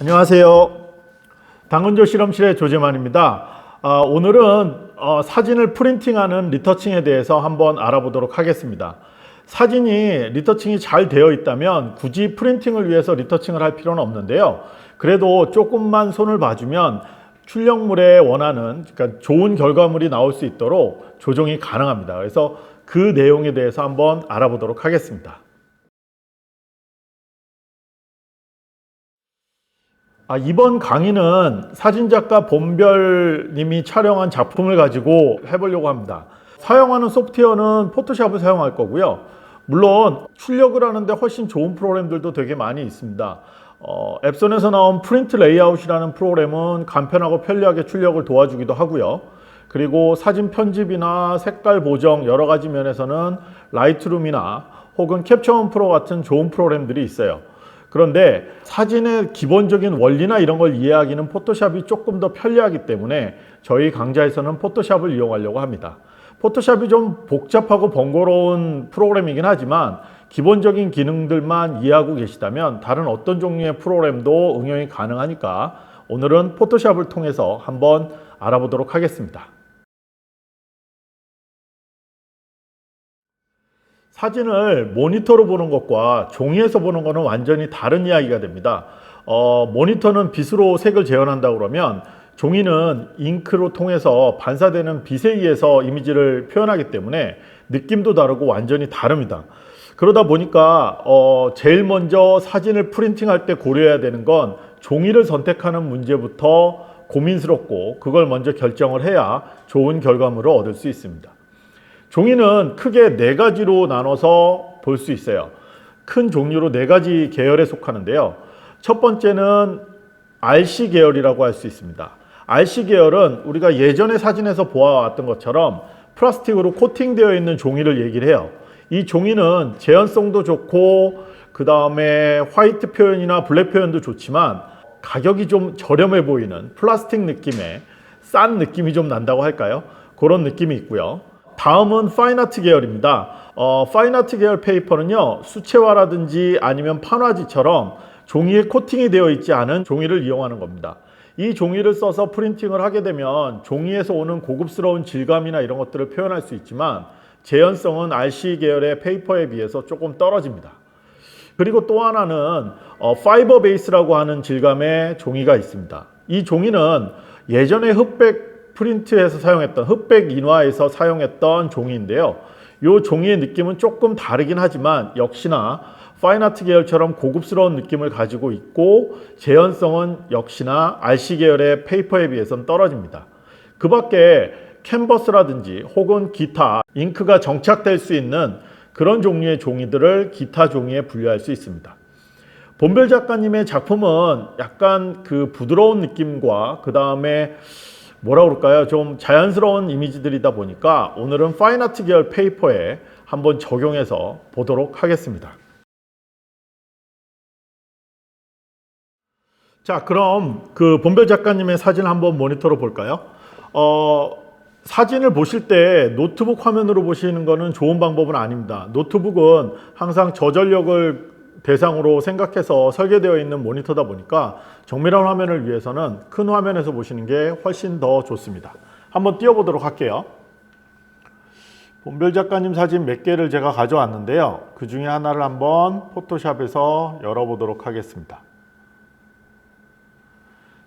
안녕하세요. 당근조 실험실의 조재만입니다. 아, 오늘은 어, 사진을 프린팅하는 리터칭에 대해서 한번 알아보도록 하겠습니다. 사진이 리터칭이 잘 되어 있다면 굳이 프린팅을 위해서 리터칭을 할 필요는 없는데요. 그래도 조금만 손을 봐주면 출력물에 원하는 그러니까 좋은 결과물이 나올 수 있도록 조정이 가능합니다. 그래서 그 내용에 대해서 한번 알아보도록 하겠습니다. 아, 이번 강의는 사진작가 본별님이 촬영한 작품을 가지고 해보려고 합니다. 사용하는 소프트웨어는 포토샵을 사용할 거고요. 물론 출력을 하는데 훨씬 좋은 프로그램들도 되게 많이 있습니다. 어, 앱손에서 나온 프린트 레이아웃이라는 프로그램은 간편하고 편리하게 출력을 도와주기도 하고요. 그리고 사진 편집이나 색깔 보정 여러 가지 면에서는 라이트룸이나 혹은 캡처원 프로 같은 좋은 프로그램들이 있어요. 그런데 사진의 기본적인 원리나 이런 걸 이해하기는 포토샵이 조금 더 편리하기 때문에 저희 강좌에서는 포토샵을 이용하려고 합니다. 포토샵이 좀 복잡하고 번거로운 프로그램이긴 하지만 기본적인 기능들만 이해하고 계시다면 다른 어떤 종류의 프로그램도 응용이 가능하니까 오늘은 포토샵을 통해서 한번 알아보도록 하겠습니다. 사진을 모니터로 보는 것과 종이에서 보는 것은 완전히 다른 이야기가 됩니다. 어, 모니터는 빛으로 색을 재현한다 그러면 종이는 잉크로 통해서 반사되는 빛에 의해서 이미지를 표현하기 때문에 느낌도 다르고 완전히 다릅니다. 그러다 보니까 어, 제일 먼저 사진을 프린팅할 때 고려해야 되는 건 종이를 선택하는 문제부터 고민스럽고 그걸 먼저 결정을 해야 좋은 결과물을 얻을 수 있습니다. 종이는 크게 네 가지로 나눠서 볼 수 있어요. 큰 종류로 네 가지 계열에 속하는데요. 첫 번째는 RC 계열이라고 할 수 있습니다. RC 계열은 우리가 예전의 사진에서 보아왔던 것처럼 플라스틱으로 코팅되어 있는 종이를 얘기를 해요. 이 종이는 재현성도 좋고 그 다음에 화이트 표현이나 블랙 표현도 좋지만 가격이 좀 저렴해 보이는 플라스틱 느낌의 싼 느낌이 좀 난다고 할까요? 그런 느낌이 있고요. 다음은 파인아트 계열입니다. 어, 파인아트 계열 페이퍼는요, 수채화라든지 아니면 판화지처럼 종이에 코팅이 되어 있지 않은 종이를 이용하는 겁니다. 이 종이를 써서 프린팅을 하게 되면 종이에서 오는 고급스러운 질감이나 이런 것들을 표현할 수 있지만 재현성은 RC 계열의 페이퍼에 비해서 조금 떨어집니다. 그리고 또 하나는 어, 파이버 베이스라고 하는 질감의 종이가 있습니다. 이 종이는 예전에 흑백 프린트에서 사용했던 흑백 인화에서 사용했던 종이인데요. 이 종이의 느낌은 조금 다르긴 하지만 역시나 파인아트 계열처럼 고급스러운 느낌을 가지고 있고 재현성은 역시나 RC 계열의 페이퍼에 비해서는 떨어집니다. 그 밖에 캔버스라든지 혹은 기타 잉크가 정착될 수 있는 그런 종류의 종이들을 기타 종이에 분류할 수 있습니다. 본별 작가님의 작품은 약간 그 부드러운 느낌과 그 다음에 뭐라 그럴까요? 좀 자연스러운 이미지들이다 보니까 오늘은 파인아트 계열 페이퍼에 한번 적용해서 보도록 하겠습니다. 자, 그럼 그 본별 작가님의 사진 한번 모니터로 볼까요? 어, 사진을 보실 때 노트북 화면으로 보시는 거는 좋은 방법은 아닙니다. 노트북은 항상 저전력을 대상으로 생각해서 설계되어 있는 모니터다 보니까 정밀한 화면을 위해서는 큰 화면에서 보시는 게 훨씬 더 좋습니다. 한번 띄워보도록 할게요. 본별 작가님 사진 몇 개를 제가 가져왔는데요. 그 중에 하나를 한번 포토샵에서 열어보도록 하겠습니다.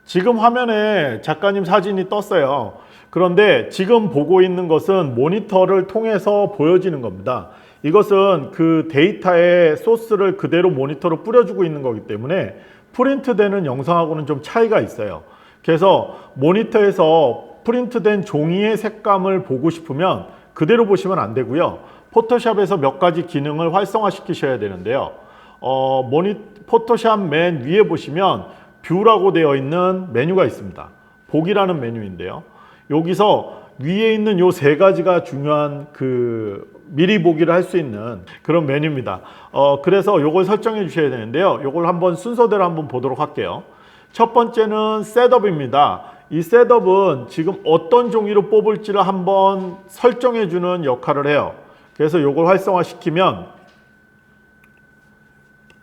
지금 화면에 작가님 사진이 떴어요. 그런데 지금 보고 있는 것은 모니터를 통해서 보여지는 겁니다. 이것은 그 데이터의 소스를 그대로 모니터로 뿌려주고 있는 거기 때문에 프린트되는 영상하고는 좀 차이가 있어요. 그래서 모니터에서 프린트된 종이의 색감을 보고 싶으면 그대로 보시면 안 되고요. 포토샵에서 몇 가지 기능을 활성화 시키셔야 되는데요. 어, 모니, 포토샵 맨 위에 보시면 뷰라고 되어 있는 메뉴가 있습니다. 보기라는 메뉴인데요. 여기서 위에 있는 요 세 가지가 중요한 그 미리 보기를 할 수 있는 그런 메뉴입니다. 어, 그래서 요걸 설정해 주셔야 되는데요. 요걸 한번 순서대로 한번 보도록 할게요. 첫 번째는 셋업입니다. 이 셋업은 지금 어떤 종이로 뽑을지를 한번 설정해 주는 역할을 해요. 그래서 요걸 활성화 시키면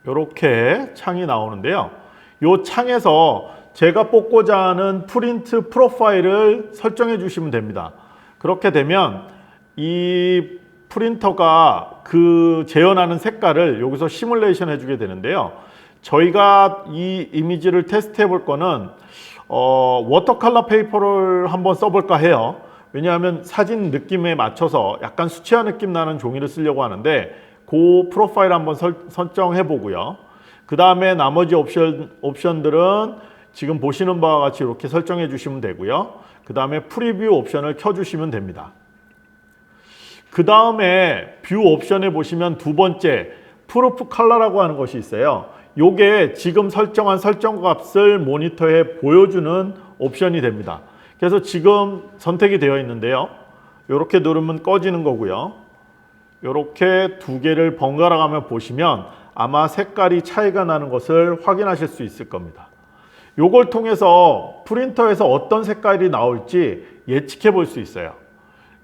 이렇게 창이 나오는데요. 요 창에서 제가 뽑고자 하는 프린트 프로파일을 설정해 주시면 됩니다. 그렇게 되면 이 프린터가 그 재현하는 색깔을 여기서 시뮬레이션 해주게 되는데요. 저희가 이 이미지를 테스트 해 볼 거는 어, 워터 컬러 페이퍼를 한번 써볼까 해요. 왜냐하면 사진 느낌에 맞춰서 약간 수채화 느낌 나는 종이를 쓰려고 하는데 그 프로파일 한번 설, 설정해 보고요. 그 다음에 나머지 옵션, 옵션들은 지금 보시는 바와 같이 이렇게 설정해 주시면 되고요. 그 다음에 프리뷰 옵션을 켜주시면 됩니다. 그 다음에 뷰 옵션에 보시면 두 번째 프로프 컬러라고 하는 것이 있어요. 요게 지금 설정한 설정 값을 모니터에 보여주는 옵션이 됩니다. 그래서 지금 선택이 되어 있는데요. 이렇게 누르면 꺼지는 거고요. 이렇게 두 개를 번갈아 가며 보시면 아마 색깔이 차이가 나는 것을 확인하실 수 있을 겁니다. 요걸 통해서 프린터에서 어떤 색깔이 나올지 예측해 볼 수 있어요.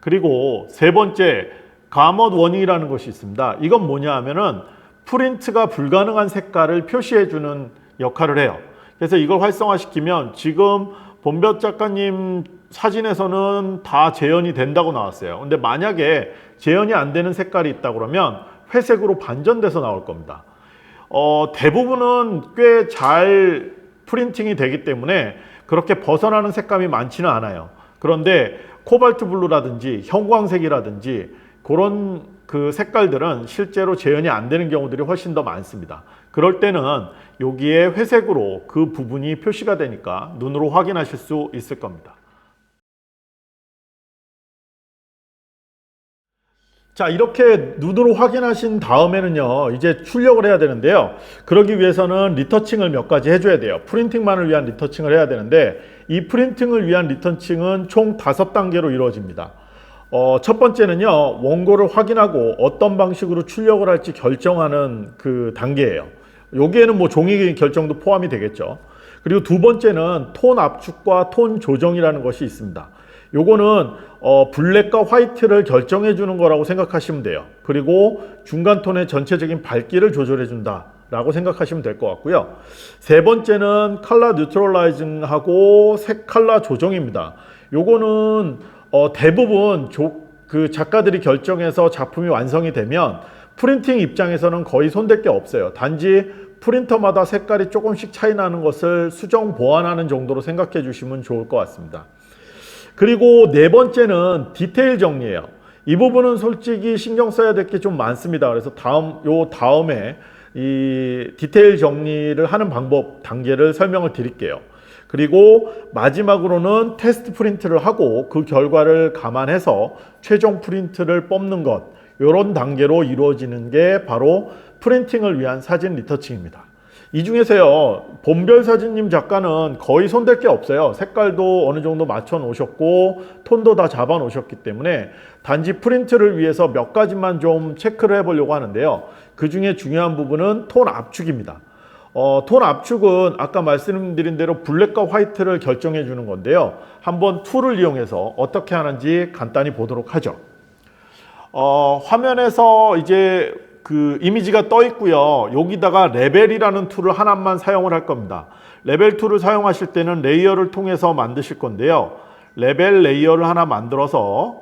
그리고 세 번째 가먼 워닝이라는 것이 있습니다. 이건 뭐냐 하면은 프린트가 불가능한 색깔을 표시해 주는 역할을 해요. 그래서 이걸 활성화시키면 지금 본볕 작가님 사진에서는 다 재현이 된다고 나왔어요. 근데 만약에 재현이 안 되는 색깔이 있다 그러면 회색으로 반전돼서 나올 겁니다. 어, 대부분은 꽤 잘 프린팅이 되기 때문에 그렇게 벗어나는 색감이 많지는 않아요. 그런데 코발트 블루라든지 형광색이라든지 그런 그 색깔들은 실제로 재현이 안 되는 경우들이 훨씬 더 많습니다. 그럴 때는 여기에 회색으로 그 부분이 표시가 되니까 눈으로 확인하실 수 있을 겁니다. 자, 이렇게 눈으로 확인하신 다음에는요, 이제 출력을 해야 되는데요. 그러기 위해서는 리터칭을 몇 가지 해줘야 돼요. 프린팅만을 위한 리터칭을 해야 되는데, 이 프린팅을 위한 리터칭은 총 다섯 단계로 이루어집니다. 어, 첫 번째는요, 원고를 확인하고 어떤 방식으로 출력을 할지 결정하는 그 단계예요. 여기에는 뭐 종이 결정도 포함이 되겠죠. 그리고 두 번째는 톤 압축과 톤 조정이라는 것이 있습니다. 요거는 어, 블랙과 화이트를 결정해 주는 거라고 생각하시면 돼요. 그리고 중간 톤의 전체적인 밝기를 조절해 준다. 라고 생각하시면 될 것 같고요. 세 번째는 컬러 뉴트럴라이징하고 색 컬러 조정입니다. 요거는 어, 대부분 조, 그 작가들이 결정해서 작품이 완성이 되면 프린팅 입장에서는 거의 손댈 게 없어요. 단지 프린터마다 색깔이 조금씩 차이 나는 것을 수정 보완하는 정도로 생각해 주시면 좋을 것 같습니다. 그리고 네 번째는 디테일 정리예요. 이 부분은 솔직히 신경 써야 될 게 좀 많습니다. 그래서 다음 요 다음에 이 디테일 정리를 하는 방법 단계를 설명을 드릴게요. 그리고 마지막으로는 테스트 프린트를 하고 그 결과를 감안해서 최종 프린트를 뽑는 것 이런 단계로 이루어지는 게 바로 프린팅을 위한 사진 리터칭입니다. 이 중에서요 본별 사진님 작가는 거의 손댈 게 없어요 색깔도 어느 정도 맞춰 놓으셨고 톤도 다 잡아 놓으셨기 때문에 단지 프린트를 위해서 몇 가지만 좀 체크를 해 보려고 하는데요 그 중에 중요한 부분은 톤 압축입니다 어, 톤 압축은 아까 말씀드린 대로 블랙과 화이트를 결정해 주는 건데요 한번 툴을 이용해서 어떻게 하는지 간단히 보도록 하죠 어, 화면에서 이제 그 이미지가 떠 있고요. 여기다가 레벨이라는 툴을 하나만 사용을 할 겁니다. 레벨 툴을 사용하실 때는 레이어를 통해서 만드실 건데요. 레벨 레이어를 하나 만들어서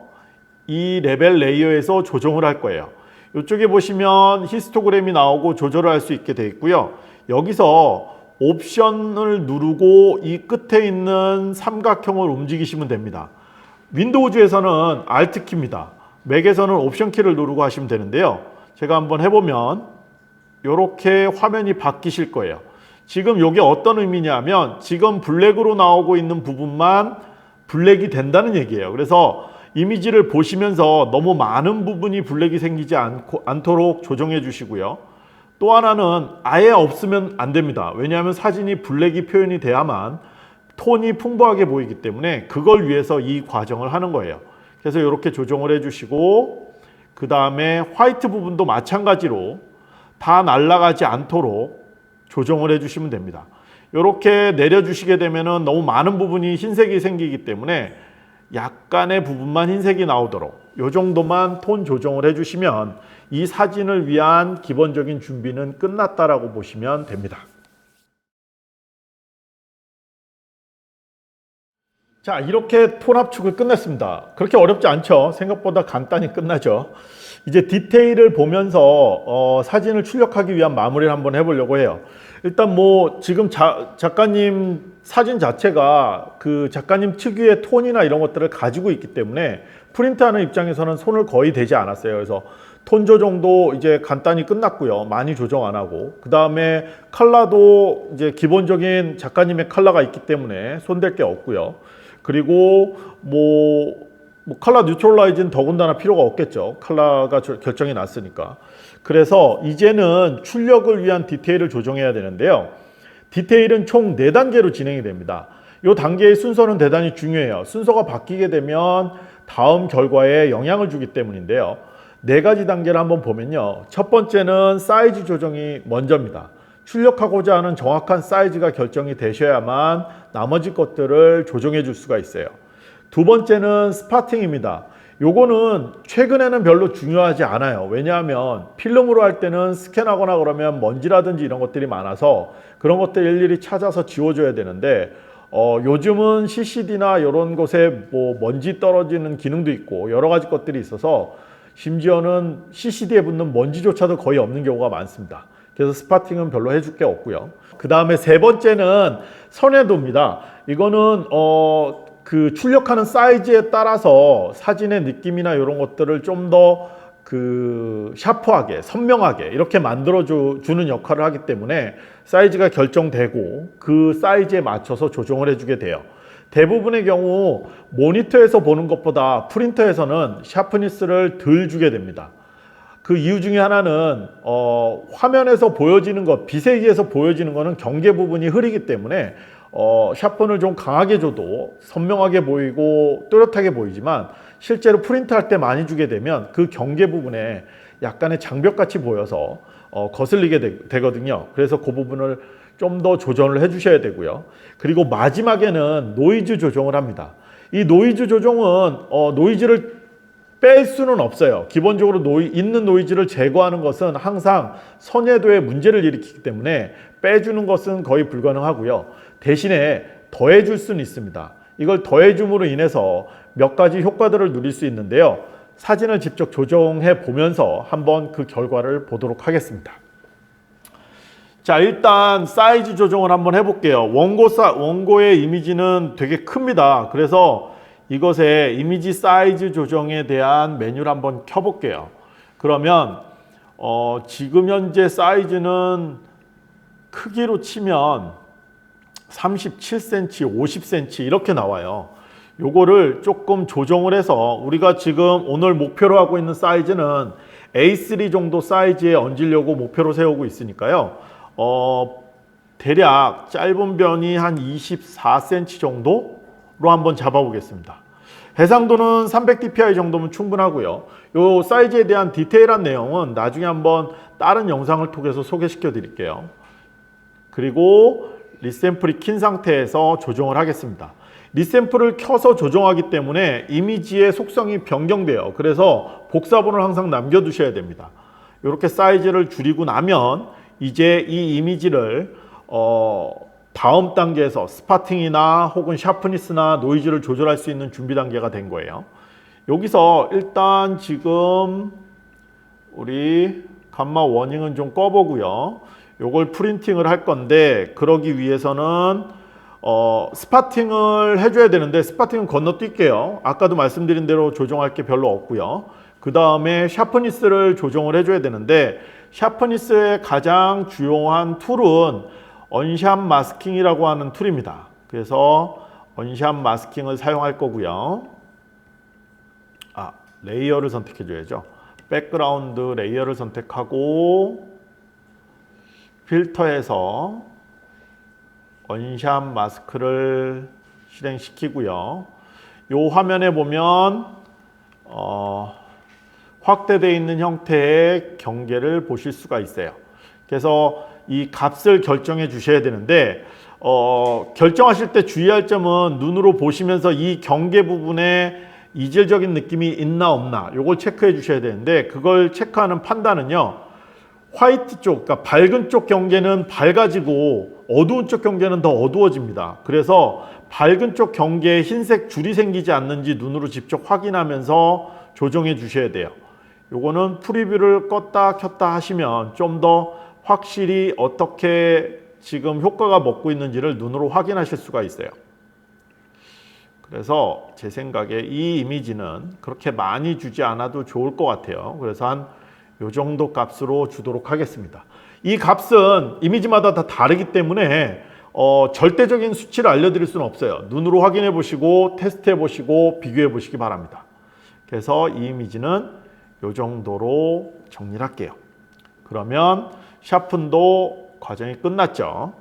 이 레벨 레이어에서 조정을 할 거예요. 이쪽에 보시면 히스토그램이 나오고 조절을 할 수 있게 되어 있고요. 여기서 옵션을 누르고 이 끝에 있는 삼각형을 움직이시면 됩니다. 윈도우즈에서는 Alt 키입니다. 맥에서는 옵션 키를 누르고 하시면 되는데요. 제가 한번 해보면 이렇게 화면이 바뀌실 거예요. 지금 이게 어떤 의미냐면 지금 블랙으로 나오고 있는 부분만 블랙이 된다는 얘기예요. 그래서 이미지를 보시면서 너무 많은 부분이 블랙이 생기지 않고, 않도록 조정해 주시고요. 또 하나는 아예 없으면 안 됩니다. 왜냐하면 사진이 블랙이 표현이 돼야만 톤이 풍부하게 보이기 때문에 그걸 위해서 이 과정을 하는 거예요. 그래서 이렇게 조정을 해주시고 그 다음에 화이트 부분도 마찬가지로 다 날아가지 않도록 조정을 해주시면 됩니다. 이렇게 내려주시게 되면 너무 많은 부분이 흰색이 생기기 때문에 약간의 부분만 흰색이 나오도록 요 정도만 톤 조정을 해주시면 이 사진을 위한 기본적인 준비는 끝났다라고 보시면 됩니다. 자, 이렇게 톤 압축을 끝냈습니다. 그렇게 어렵지 않죠? 생각보다 간단히 끝나죠. 이제 디테일을 보면서 어, 사진을 출력하기 위한 마무리를 한번 해보려고 해요. 일단 뭐 지금 자, 작가님 사진 자체가 그 작가님 특유의 톤이나 이런 것들을 가지고 있기 때문에 프린트하는 입장에서는 손을 거의 대지 않았어요. 그래서 톤 조정도 이제 간단히 끝났고요. 많이 조정 안 하고 그 다음에 컬러도 이제 기본적인 작가님의 컬러가 있기 때문에 손댈 게 없고요. 그리고 뭐, 뭐 컬러 뉴트럴라이즈는 더군다나 필요가 없겠죠. 컬러가 저- 결정이 났으니까. 그래서 이제는 출력을 위한 디테일을 조정해야 되는데요. 디테일은 총 4단계로 진행이 됩니다. 이 단계의 순서는 대단히 중요해요. 순서가 바뀌게 되면 다음 결과에 영향을 주기 때문인데요. 네 가지 단계를 한번 보면요. 첫 번째는 사이즈 조정이 먼저입니다. 출력하고자 하는 정확한 사이즈가 결정이 되셔야만 나머지 것들을 조정해 줄 수가 있어요. 두 번째는 스파팅입니다. 요거는 최근에는 별로 중요하지 않아요. 왜냐하면 필름으로 할 때는 스캔하거나 그러면 먼지라든지 이런 것들이 많아서 그런 것들 일일이 찾아서 지워줘야 되는데 어, 요즘은 CCD나 이런 곳에 뭐 먼지 떨어지는 기능도 있고 여러 가지 것들이 있어서 심지어는 CCD에 붙는 먼지조차도 거의 없는 경우가 많습니다. 그래서 스파팅은 별로 해줄 게 없고요. 그 다음에 세 번째는 선회도입니다. 이거는 어, 그 출력하는 사이즈에 따라서 사진의 느낌이나 이런 것들을 좀 더 그 샤프하게 선명하게 이렇게 만들어 주, 는 역할을 하기 때문에 사이즈가 결정되고 그 사이즈에 맞춰서 조정을 해주게 돼요. 대부분의 경우 모니터에서 보는 것보다 프린터에서는 샤프니스를 덜 주게 됩니다. 그 이유 중에 하나는 어, 화면에서 보여지는 것, 빛에 의해서 보여지는 것은 경계 부분이 흐리기 때문에 어, 샤픈을 좀 강하게 줘도 선명하게 보이고 또렷하게 보이지만 실제로 프린트할 때 많이 주게 되면 그 경계 부분에 약간의 장벽같이 보여서 어, 거슬리게 되, 거든요 그래서 그 부분을 좀 더 조정을 해 주셔야 되고요. 그리고 마지막에는 노이즈 조정을 합니다. 이 노이즈 조정은 어, 노이즈를 뺄 수는 없어요. 기본적으로 노이, 있는 노이즈를 제거하는 것은 항상 선예도에 문제를 일으키기 때문에 빼주는 것은 거의 불가능하고요. 대신에 더해줄 수는 있습니다. 이걸 더해줌으로 인해서 몇 가지 효과들을 누릴 수 있는데요. 사진을 직접 조정해 보면서 한번 그 결과를 보도록 하겠습니다. 자, 일단 사이즈 조정을 한번 해볼게요. 원고 사, 원고의 이미지는 되게 큽니다. 그래서 이것의 이미지 사이즈 조정에 대한 메뉴를 한번 켜볼게요. 그러면 어, 지금 현재 사이즈는 크기로 치면 37cm, 50cm 이렇게 나와요. 요거를 조금 조정을 해서 우리가 지금 오늘 목표로 하고 있는 사이즈는 A3 정도 사이즈에 얹으려고 목표로 세우고 있으니까요. 어, 대략 짧은 변이 한 24cm 정도로 한번 잡아보겠습니다. 해상도는 300dpi 정도면 충분하고요. 요 사이즈에 대한 디테일한 내용은 나중에 한번 다른 영상을 통해서 소개시켜 드릴게요. 그리고 리샘플이 킨 상태에서 조정을 하겠습니다. 리샘플을 켜서 조정하기 때문에 이미지의 속성이 변경돼요. 그래서 복사본을 항상 남겨두셔야 됩니다. 이렇게 사이즈를 줄이고 나면 이제 이 이미지를 어, 다음 단계에서 스파팅이나 혹은 샤프니스나 노이즈를 조절할 수 있는 준비 단계가 된 거예요. 여기서 일단 지금 우리 감마 워닝은 좀 꺼보고요. 요걸 프린팅을 할 건데 그러기 위해서는 어, 스파팅을 해줘야 되는데 스파팅은 건너뛸게요. 아까도 말씀드린 대로 조정할 게 별로 없고요. 그 다음에 샤프니스를 조정을 해줘야 되는데 샤프니스의 가장 주요한 툴은 언샵 마스킹이라고 하는 툴입니다. 그래서 언샵 마스킹을 사용할 거고요. 아, 레이어를 선택해 줘야죠. 백그라운드 레이어를 선택하고 필터에서 언샵 마스크를 실행시키고요. 요 화면에 보면 어, 확대되어 있는 형태의 경계를 보실 수가 있어요. 그래서 이 값을 결정해 주셔야 되는데 어, 결정하실 때 주의할 점은 눈으로 보시면서 이 경계 부분에 이질적인 느낌이 있나 없나 요걸 체크해 주셔야 되는데 그걸 체크하는 판단은요 화이트 쪽, 그러니까 밝은 쪽 경계는 밝아지고 어두운 쪽 경계는 더 어두워집니다. 그래서 밝은 쪽 경계에 흰색 줄이 생기지 않는지 눈으로 직접 확인하면서 조정해 주셔야 돼요. 요거는 프리뷰를 껐다 켰다 하시면 좀 더 확실히 어떻게 지금 효과가 먹고 있는지를 눈으로 확인하실 수가 있어요. 그래서 제 생각에 이 이미지는 그렇게 많이 주지 않아도 좋을 것 같아요. 그래서 한 요 정도 값으로 주도록 하겠습니다. 이 값은 이미지마다 다 다르기 때문에 어, 절대적인 수치를 알려드릴 수는 없어요. 눈으로 확인해 보시고 테스트해 보시고 비교해 보시기 바랍니다. 그래서 이 이미지는 요 정도로 정리를 할게요. 그러면 샤픈도 과정이 끝났죠.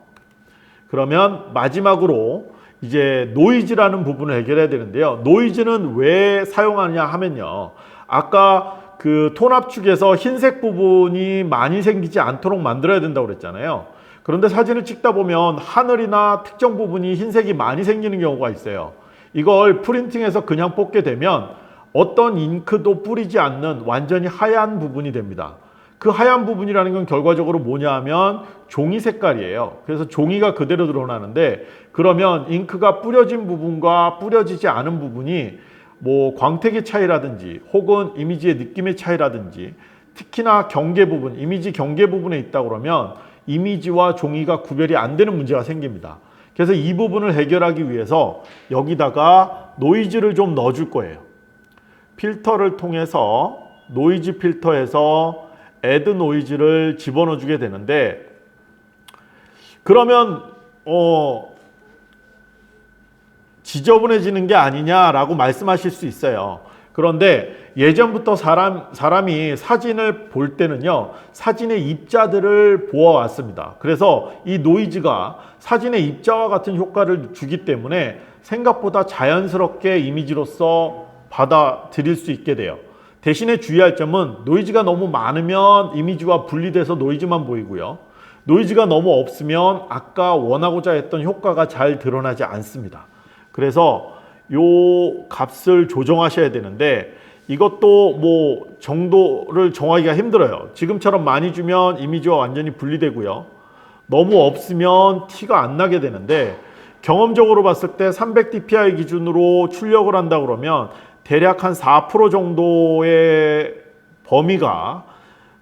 그러면 마지막으로 이제 노이즈라는 부분을 해결해야 되는데요. 노이즈는 왜 사용하느냐 하면요. 아까 그 톤압축에서 흰색 부분이 많이 생기지 않도록 만들어야 된다고 그랬잖아요. 그런데 사진을 찍다 보면 하늘이나 특정 부분이 흰색이 많이 생기는 경우가 있어요. 이걸 프린팅해서 그냥 뽑게 되면 어떤 잉크도 뿌리지 않는 완전히 하얀 부분이 됩니다. 그 하얀 부분이라는 건 결과적으로 뭐냐 하면 종이 색깔이에요. 그래서 종이가 그대로 드러나는데 그러면 잉크가 뿌려진 부분과 뿌려지지 않은 부분이 뭐 광택의 차이라든지 혹은 이미지의 느낌의 차이라든지 특히나 경계 부분, 이미지 경계 부분에 있다 그러면 이미지와 종이가 구별이 안 되는 문제가 생깁니다. 그래서 이 부분을 해결하기 위해서 여기다가 노이즈를 좀 넣어줄 거예요. 필터를 통해서 노이즈 필터에서 애드 노이즈를 집어넣어 주게 되는데 그러면 어 지저분해지는 게 아니냐라고 말씀하실 수 있어요. 그런데 예전부터 사람, 사람이 사진을 볼 때는요, 사진의 입자들을 보아왔습니다. 그래서 이 노이즈가 사진의 입자와 같은 효과를 주기 때문에 생각보다 자연스럽게 이미지로서 받아들일 수 있게 돼요. 대신에 주의할 점은 노이즈가 너무 많으면 이미지와 분리돼서 노이즈만 보이고요. 노이즈가 너무 없으면 아까 원하고자 했던 효과가 잘 드러나지 않습니다. 그래서 요 값을 조정하셔야 되는데 이것도 뭐 정도를 정하기가 힘들어요. 지금처럼 많이 주면 이미지와 완전히 분리되고요. 너무 없으면 티가 안 나게 되는데 경험적으로 봤을 때 300dpi 기준으로 출력을 한다 그러면 대략 한 4% 정도의 범위가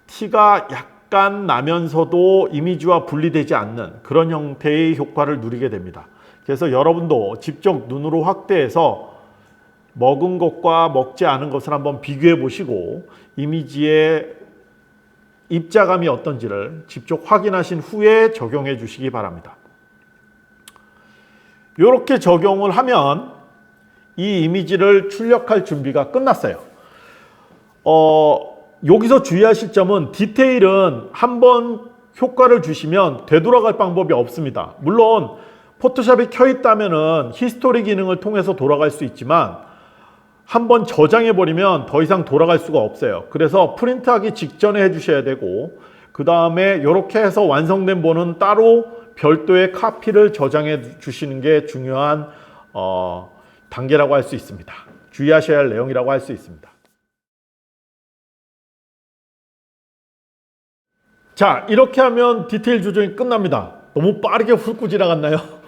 티가 약간 나면서도 이미지와 분리되지 않는 그런 형태의 효과를 누리게 됩니다. 그래서 여러분도 직접 눈으로 확대해서 먹은 것과 먹지 않은 것을 한번 비교해 보시고 이미지의 입자감이 어떤지를 직접 확인하신 후에 적용해 주시기 바랍니다. 이렇게 적용을 하면 이 이미지를 출력할 준비가 끝났어요. 어, 여기서 주의하실 점은 디테일은 한번 효과를 주시면 되돌아갈 방법이 없습니다. 물론 포토샵이 켜 있다면은 히스토리 기능을 통해서 돌아갈 수 있지만 한번 저장해 버리면 더 이상 돌아갈 수가 없어요. 그래서 프린트하기 직전에 해 주셔야 되고 그 다음에 이렇게 해서 완성된 본은 따로 별도의 카피를 저장해 주시는 게 중요한 어, 단계라고 할 수 있습니다. 주의하셔야 할 내용이라고 할 수 있습니다. 자, 이렇게 하면 디테일 조정이 끝납니다. 너무 빠르게 훑고 지나갔나요?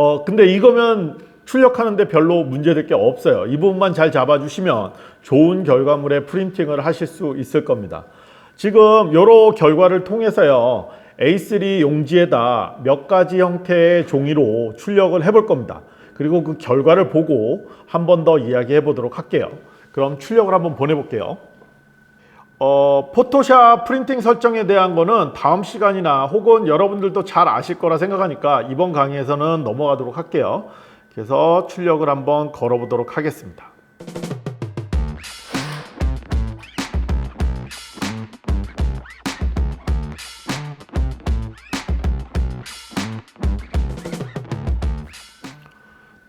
어, 근데 이거면 출력하는데 별로 문제될 게 없어요. 이 부분만 잘 잡아주시면 좋은 결과물의 프린팅을 하실 수 있을 겁니다. 지금 여러 결과를 통해서요. A3 용지에다 몇 가지 형태의 종이로 출력을 해볼 겁니다. 그리고 그 결과를 보고 한 번 더 이야기해 보도록 할게요. 그럼 출력을 한번 보내볼게요. 어, 포토샵 프린팅 설정에 대한 거는 다음 시간이나 혹은 여러분들도 잘 아실 거라 생각하니까 이번 강의에서는 넘어가도록 할게요. 그래서 출력을 한번 걸어보도록 하겠습니다.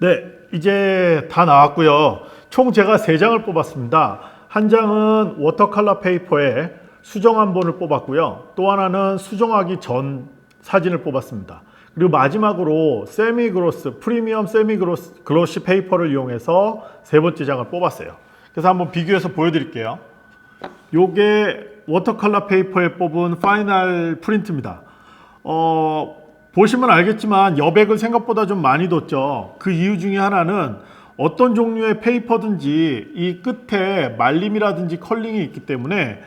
네, 이제 다 나왔고요. 총 제가 세 장을 뽑았습니다. 한 장은 워터컬러 페이퍼에 수정한 본을 뽑았고요. 또 하나는 수정하기 전 사진을 뽑았습니다. 그리고 마지막으로 세미 그로스, 프리미엄 세미 그로스, 그로시 페이퍼를 이용해서 세 번째 장을 뽑았어요. 그래서 한번 비교해서 보여드릴게요. 요게 워터컬러 페이퍼에 뽑은 파이널 프린트입니다. 어, 보시면 알겠지만 여백을 생각보다 좀 많이 뒀죠. 그 이유 중에 하나는 어떤 종류의 페이퍼든지 이 끝에 말림이라든지 컬링이 있기 때문에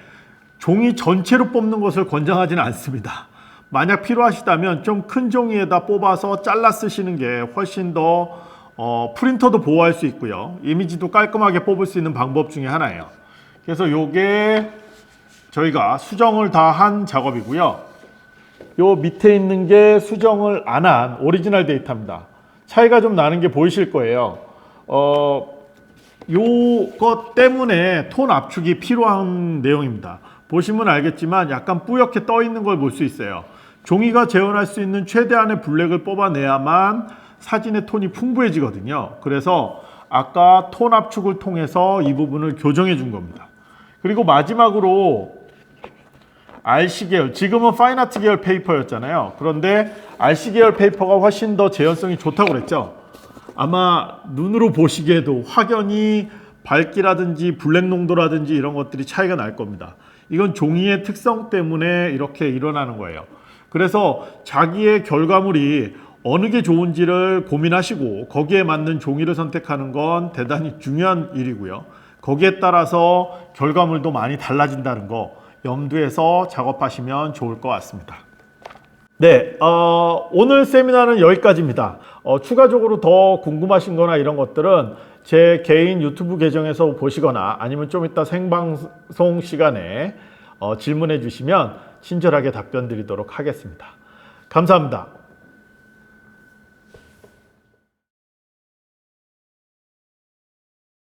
종이 전체로 뽑는 것을 권장하지는 않습니다. 만약 필요하시다면 좀 큰 종이에다 뽑아서 잘라 쓰시는 게 훨씬 더 어, 프린터도 보호할 수 있고요. 이미지도 깔끔하게 뽑을 수 있는 방법 중에 하나예요. 그래서 요게 저희가 수정을 다 한 작업이고요. 요 밑에 있는 게 수정을 안 한 오리지널 데이터입니다. 차이가 좀 나는 게 보이실 거예요. 어, 요것 때문에 톤 압축이 필요한 내용입니다. 보시면 알겠지만 약간 뿌옇게 떠 있는 걸 볼 수 있어요. 종이가 재현할 수 있는 최대한의 블랙을 뽑아내야만 사진의 톤이 풍부해지거든요. 그래서 아까 톤 압축을 통해서 이 부분을 교정해 준 겁니다. 그리고 마지막으로 RC 계열, 지금은 파인아트 계열 페이퍼였잖아요. 그런데 RC 계열 페이퍼가 훨씬 더 재현성이 좋다고 그랬죠. 아마 눈으로 보시기에도 확연히 밝기라든지 블랙 농도라든지 이런 것들이 차이가 날 겁니다. 이건 종이의 특성 때문에 이렇게 일어나는 거예요. 그래서 자기의 결과물이 어느 게 좋은지를 고민하시고 거기에 맞는 종이를 선택하는 건 대단히 중요한 일이고요. 거기에 따라서 결과물도 많이 달라진다는 거 염두에서 작업하시면 좋을 것 같습니다. 네, 어, 오늘 세미나는 여기까지입니다. 어, 추가적으로 더 궁금하신 거나 이런 것들은 제 개인 유튜브 계정에서 보시거나 아니면 좀 이따 생방송 시간에 어, 질문해 주시면 친절하게 답변 드리도록 하겠습니다. 감사합니다.